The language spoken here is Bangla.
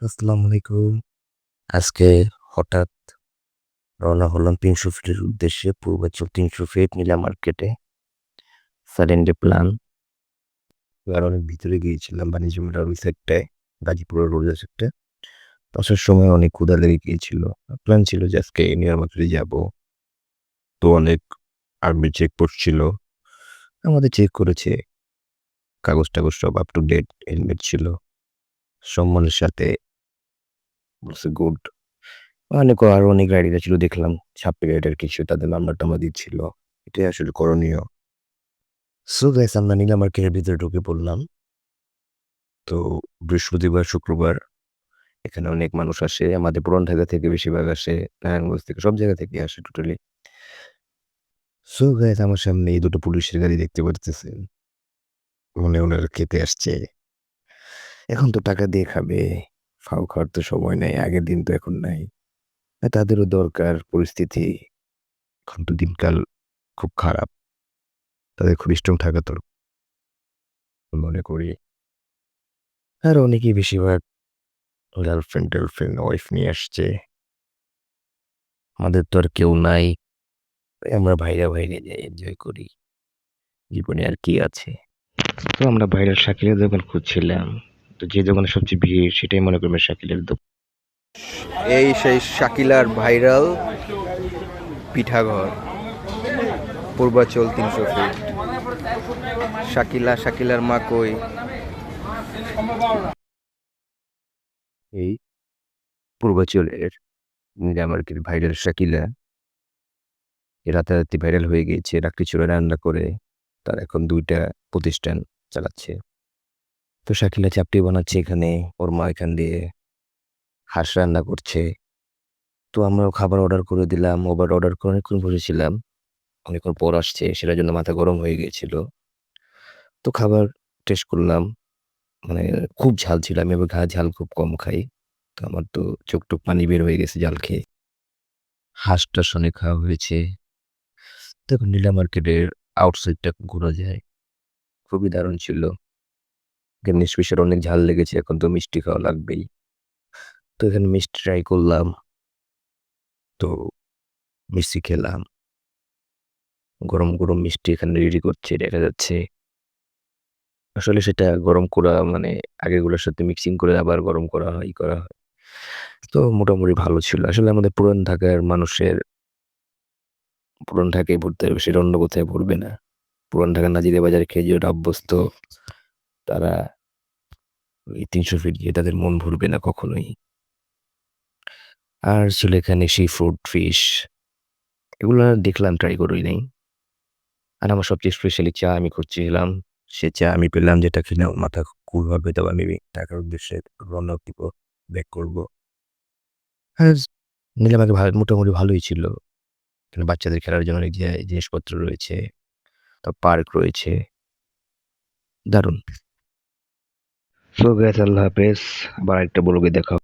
আসসালামু আলাইকুম। আজকে হঠাৎ রওনা হলাম তিনশো ফিটের উদ্দেশ্যে, পূর্বাচল তিনশো ফিট নীলা মার্কেটে। সাডেনলি প্ল্যান এবার অনেক ভিতরে গিয়েছিলাম বাণিজ্য মেলার ওই সাইডটায় গাজীপুরের রোড সাইডটা আসার সময় অনেক ক্ষুধা লেগে গিয়েছিল। প্ল্যান ছিল যে আজকে নিয়ার মার্কেটে যাব। তো অনেক আর্মি চেক ছিল। আমাদের চেক করেছে। কাগজ টাগজ সব আপ টু ডেট হেলমেট ছিল। সম্মানের সাথে বলছে, গুড। অনেক আরও অনেক রাইডার ছিল, দেখলাম ছাপ্পি রাইডার কিছু, তাদের নাম্বার টাম্বার দিচ্ছিল। এটাই আসলে করণীয়। সো গাইস আমরা নীলা মার্কেটের ভিতরে ঢুকে পড়লাম। তো বৃহস্পতিবার, শুক্রবার, এখানে অনেক মানুষ আসে। আমাদের পুরান ঢাকা থেকে বেশিরভাগ আসে, নারায়ণগঞ্জ থেকে, সব জায়গা থেকে আসে টোটালি সো গাইস আমার সামনে এই দুটো পুলিশের গাড়ি দেখতে পারতেছেন মনে ওনারা খেতে আসছে। এখন তো টাকা দিয়ে খাবে। ফাও খাওয়ার তো সময় নেই, আগের দিন তো এখন নাই। তাদেরও দরকার পরিস্থিতি। এখন তো দিনকাল খুব খারাপ। তাদের খুব স্ট্রং থাকা তোর মনে করি আর অনেকেই বেশিরভাগ গার্লফ্রেন্ড টার্লফ্রেন্ড ওয়াইফ নিয়ে আসছে। আমাদের তো আর কেউ নাই। আমরা ভাইরা ভাইরে যাই এনজয় করি। জীবনে আর কি আছে? তো আমরা ভাইরাল শাকিলের দোকান খুঁজছিলাম। তো যে দোকানে সবচেয়ে ভিড় সেটাই মনে করবেন শাকিলের দোকান এই সেই শাকিলার ভাইরাল পিঠাঘর পূর্বাচল তিনশো ফিট শাকিলা শাকিলার মা কই? এই পূর্বাচলের নীলা ভাইরাল শাকিলা রাতারাতি ভাইরাল হয়ে গিয়েছে রাত্রি চুরা রান্না করে তার এখন দুইটা প্রতিষ্ঠান চালাচ্ছে। তো শাকিলা চাপটি বানাচ্ছে এখানে, ওর মা এখান দিয়ে হাঁস রান্না করছে। তো আমরাও খাবার অর্ডার করে দিলাম ওবার অর্ডার করে অনেকক্ষণ বসেছিলাম। অনেকক্ষণ পর আসছে, সেটার জন্য মাথা গরম হয়ে গিয়েছিল। তো খাবার টেস্ট করলাম। মানে খুব ঝাল ছিল, আমি এবার ঘা ঝাল খুব কম খাই। তো আমার তো চোখ টোক পানি বের হয়ে গেছে ঝাল খেয়ে। হাঁসটার সঙ্গে খাওয়া হয়েছে। দেখুন নীলা মার্কেটের আউটসাইডটা ঘোরা যায়। খুবই দারুণ ছিল। স্পেশাল অনেক ঝাল লেগেছে, এখন তো মিষ্টি খাওয়া লাগবেই। তো এখানে মিষ্টি ট্রাই করলাম। তো মিষ্টি খেলাম। গরম গরম মিষ্টি এখানে রেডি করছে, দেখা যাচ্ছে। আসলে সেটা গরম করা মানে আগেগুলোর সাথে মিক্সিং করে আবার গরম করা হয় করা হয়। তো মোটামুটি ভালো ছিল। আসলে আমাদের পুরান ঢাকার মানুষের পুরান ঢাকায় ভরতে হবে, সেটা অন্য কোথায় ভরবে না। পুরান ঢাকার নাজিরে বাজারে খেয়ে যে ওটা অভ্যস্ত। তারা ওই তিনশো ফিট গিয়ে তাদের মন ভরবে না কখনোই। আর ছিল এখানে সি ফুড ফিশ এগুলো দেখলাম ট্রাই করি নাই। আর আমার সবচেয়ে স্পেশালি চা আমি খুঁজছিলাম, সে চা আমি পেলাম যেটা আমার মাথা কুল হবে, তবে আমি টাকার উদ্দেশ্যে রওনা দিব ব্যাক করব। হ্যাঁ ভালো মোটামুটি ভালোই ছিল। এখানে বাচ্চাদের খেলার জন্য অনেক জিনিসপত্র রয়েছে তার পার্ক রয়েছে। দারুণ। সো গ্যাস আল্লাহ হাফেজ আবার একটা ব্লগে দেখা